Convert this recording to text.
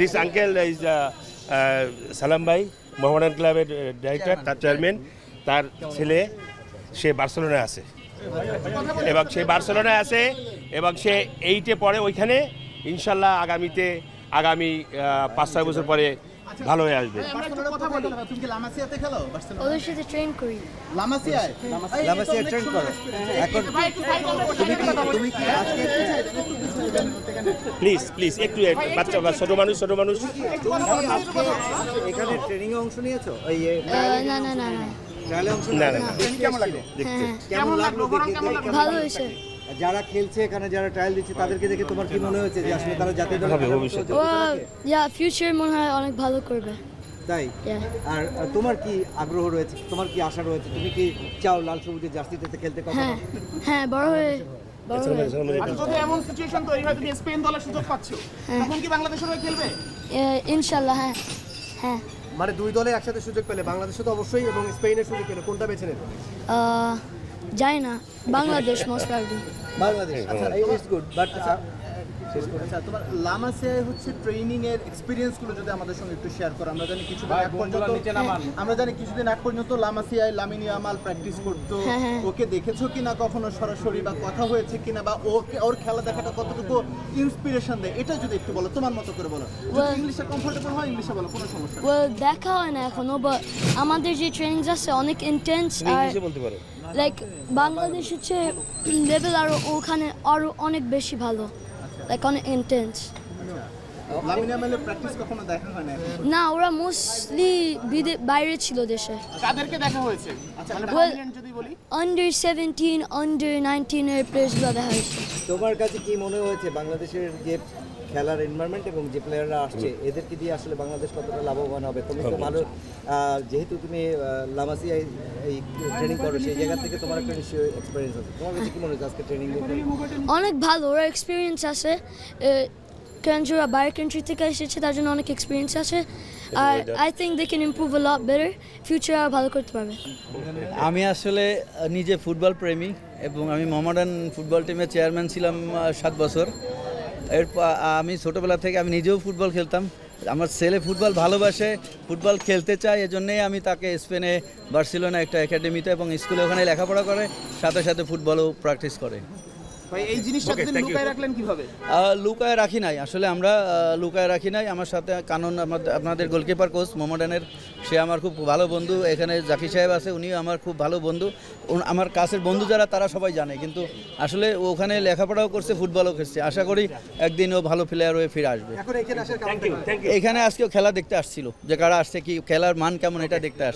This uncle is সালাম ভাই মোহামেডান ক্লাবের ডাইরেক্টর তার চেয়ারম্যান তার ছেলে সে বার্সেলোনায় আছে। এবং সে বার্সেলোনায় আছে এবং সে এইটে পরে ওইখানে। ইনশাল্লাহ আগামীতে আগামী পাঁচ ছয় বছর পরে ভালো হয়ে আসবে। বার্সেলোনার কথা বলো। তুমি কি লামাসিয়াতে খেলো? বার্সেলোনা? ওদের সাথে ট্রেন করি। লামাসিয়ায়? লামাসিয়া। ট্রেন করো। এখন তুমি কি তুমি কি আজকে প্লিজ প্লিজ একটু বাচ্চা ছোট মানুষ ছোট মানুষ। এখানে ট্রেনিং এ অংশ নিয়েছো? এই না না না না। না? না, কেমন লাগল? দেখতে। হ্যাঁ কেমন লাগল? ভালো? হয়েছে। যারা খেলছে এখানে যারা ট্রায়াল দিচ্ছে তাদেরকে দেখে তোমার কি মনে হয়েছে যে আসলে তারা জাতীয় দলে ভবিষ্যতে। ইয়া ফিউচার মনে হয় অনেক ভালো করবে। তাই? আর তোমার কি আগ্রহ রয়েছে? তোমার কি আশা রয়েছে? তুমি কি চাও লাল সবুজের জার্সিতে খেলতে কখনো? হ্যাঁ হ্যাঁ বড় হয়ে এমন সিচুয়েশন তৈরি হয় তুমি স্পেন দলের সুযোগ পাচ্ছ তখন কি বাংলাদেশের হয়ে খেলবে? হ্যাঁ হ্যাঁ। মানে দুই দলে একসাথে সুযোগ পেলে বাংলাদেশে তো অবশ্যই এবং স্পেনের সুযোগ পেলে কোনটা বেছে নেবে? যাই না বাংলাদেশ মোস্ট বাংলাদেশ আচ্ছা ইটস গুড বাট আচ্ছা তোমার লামাসিয়ায় হচ্ছে ট্রেনিং এর এক্সপিরিয়েন্সগুলো যদি আমাদের সঙ্গে একটু শেয়ার করো আমরা জানি কিছুদিন আগ পর্যন্ত আমরা জানি কিছুদিন আগ পর্যন্ত লামাসিয়ায় লামিনী আমাল প্র্যাকটিস করতো। হ্যাঁ, হ্যাঁ। ওকে দেখেছ কিনা কখনো সরাসরি বা কথা হয়েছে কিনা বা ওকে ওর খেলা দেখাটা কতটুকু ইন্সপিরেশন দেয়? এটা যদি একটু বলো তোমার মতো করে বলো। ইংলিশে কমফোর্টেবল হয় ইংলিশে বলো কোনো সমস্যা ওয়েল দেখা হয় না এখনও বাট আমাদের যে ট্রেনিং আছে অনেক ইন্টেন্স আর বলতে পারো। লাইক বাংলাদেশ হচ্ছে লেভেল আরও ওখানে আরও অনেক বেশি ভালো। লাইক অনেক ইন্টেন্স না না ওরা মোস্টলি বাইরে ছিল দেশে। কাদেরকে দেখা হয়েছে? বলি? আন্ডার সেভেন্টিন আন্ডার নাইনটিনের প্লেয়ার্সগুলো দেখা হয়েছে। তোমার কাছে কি মনে হয়েছে বাংলাদেশের যে খেলার এনভায়রনমেন্ট এবং যে প্লেয়াররা আসছে এদেরকে দিয়ে আসলে বাংলাদেশ কতটা লাভবান হবে? তুমি তো ভালো যেহেতু তুমি আহ, লামাসিয়ায় এই ট্রেনিং করো সেই জায়গা থেকে তোমার একটা নিশ্চয়ই এক্সপিরিয়েন্স আছে। তোমার কাছে কি মনে হচ্ছে আজকে ট্রেনিং অনেক ভালো ওরা এক্সপিরিয়েন্স আছে। কারণ যে ওরা বাইরের কান্ট্রি থেকে এসেছে তার জন্য অনেক এক্সপিরিয়েন্স আছে। আর I think they can improve a lot better future আর ভালো করতে পারবে। আমি আসলে নিজে ফুটবল প্রেমী এবং আমি মোহামেডান ফুটবল টিমের চেয়ারম্যান ছিলাম সাত বছর। এর আমি ছোটোবেলা থেকে আমি নিজেও ফুটবল খেলতাম। আমার ছেলে ফুটবল ভালোবাসে ফুটবল খেলতে চায় এজন্যই আমি তাকে স্পেনে বার্সেলোনা একটা একাডেমিতে এবং স্কুলে ওখানে লেখাপড়া করে সাথে সাথে ফুটবলও প্র্যাকটিস করে। ভাই এই জিনিসটা লুকায় রাখলেন কীভাবে? লুকায় রাখি নাই। আসলে আমরা লুকায় রাখি নাই। আমার সাথে কানন আমাদের আপনাদের গোলকিপার কোচ মোহামেডানের সে আমার খুব ভালো বন্ধু। এখানে জাকি সাহেব আছে উনিও আমার খুব ভালো বন্ধু। আমার কাছের বন্ধু যারা তারা সবাই জানে। কিন্তু আসলে ওখানে লেখাপড়াও করছে ফুটবলও খেলছে। আশা করি একদিন ও ভালো প্লেয়ার হয়ে ফিরে আসবে। এখানে আসার কারণ থ্যাংক ইউ থ্যাংক ইউ এখানে আজকেও খেলা দেখতে আসছিল। যে কারা আসছে কি খেলার মান কেমন এটা দেখতে আসছে।